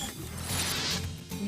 Thank you.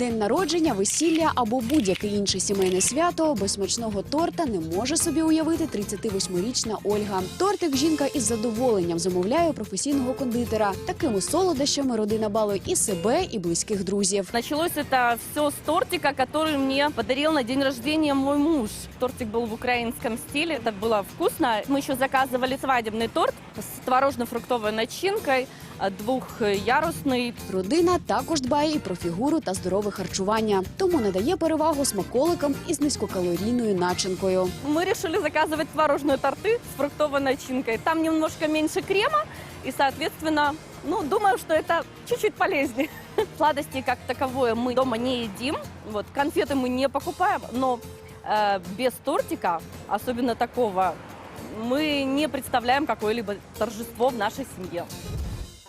День народження, весілля або будь-яке інше сімейне свято без смачного торта не може собі уявити 38-річна Ольга. Тортик жінка із задоволенням замовляє у професійного кондитера. Такими солодощами родина балує і себе, і близьких друзів. Началось это все с тортика, который мне подарил на день рождения мой муж. Тортик был в украинском стиле, это было вкусно. Мы еще заказывали свадебный торт с творожно-фруктовой начинкой, э, двухъярусный. Родина також дбає і про фігуру та здорове харчування, тому надає перевагу смаколикам із низькокалорійною начинкою. Мы решили заказывать творожные торты с фруктовой начинкой. Там немножко меньше крема, и, соответственно, ну, думаю, что это чуть-чуть полезнее. Сладости как таковое мы дома не едим. Вот, конфеты мы не покупаем, но э, без тортика, особенно такого, мы не представляем какое-либо торжество в нашей семье.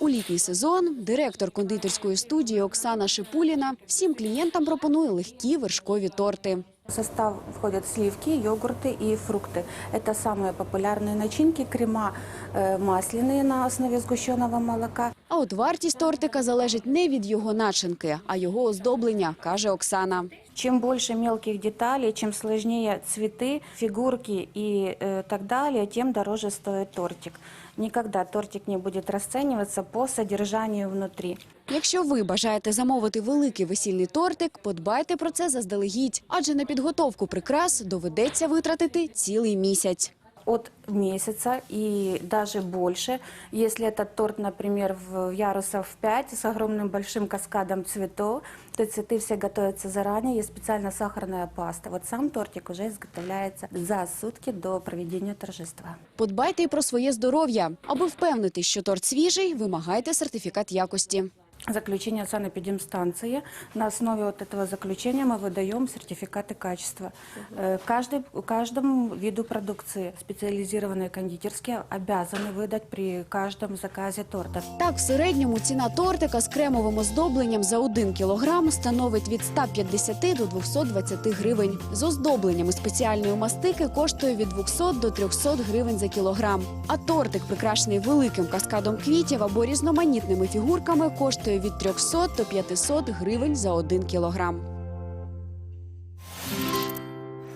У літній сезон директор кондитерської студії Оксана Шипуліна всім клієнтам пропонує легкі вершкові торти. В состав входят сливки, йогурты и фрукты. Это самые популярные начинки, крема э, масляные на основе сгущенного молока. А от вартість тортика залежить не від його начинки, а його оздоблення, каже Оксана. Чем больше мелких деталей, чем сложнее цветы, фигурки и э, так далее, тем дороже стоит тортик. Никогда тортик не будет расцениваться по содержанию внутри. Якщо ви бажаєте замовити великий весільний тортик, подбайте про це заздалегідь, адже на підготовку прикрас доведеться витратити цілий місяць. От месяца и даже больше. Если этот торт, например, в ярусов 5 с огромным большим каскадом цветов, то цветы все готовятся заранее, есть специально сахарная паста. Вот сам тортик уже изготовляется за сутки до проведения торжества. Подбайте й про своє здоров'я. Аби впевнитись, що торт свіжий, вимагайте сертифікат якості. Заключение санэпидемстанции. На основе вот этого заключения мы выдаем сертификаты качества. Э, Каждый, каждому виду продукции специализированные кондитерские обязаны выдать при каждом заказе торта. Так, в середньому ціна тортика з кремовим оздобленням за 1 кілограм становить від 150 до 220 гривень. З оздобленнями спеціальної мастики коштує від 200 до 300 гривень за кілограм. А тортик, прикрашений великим каскадом квітів або різноманітними фігурками, коштує від 300 до 500 гривень за 1 кілограм.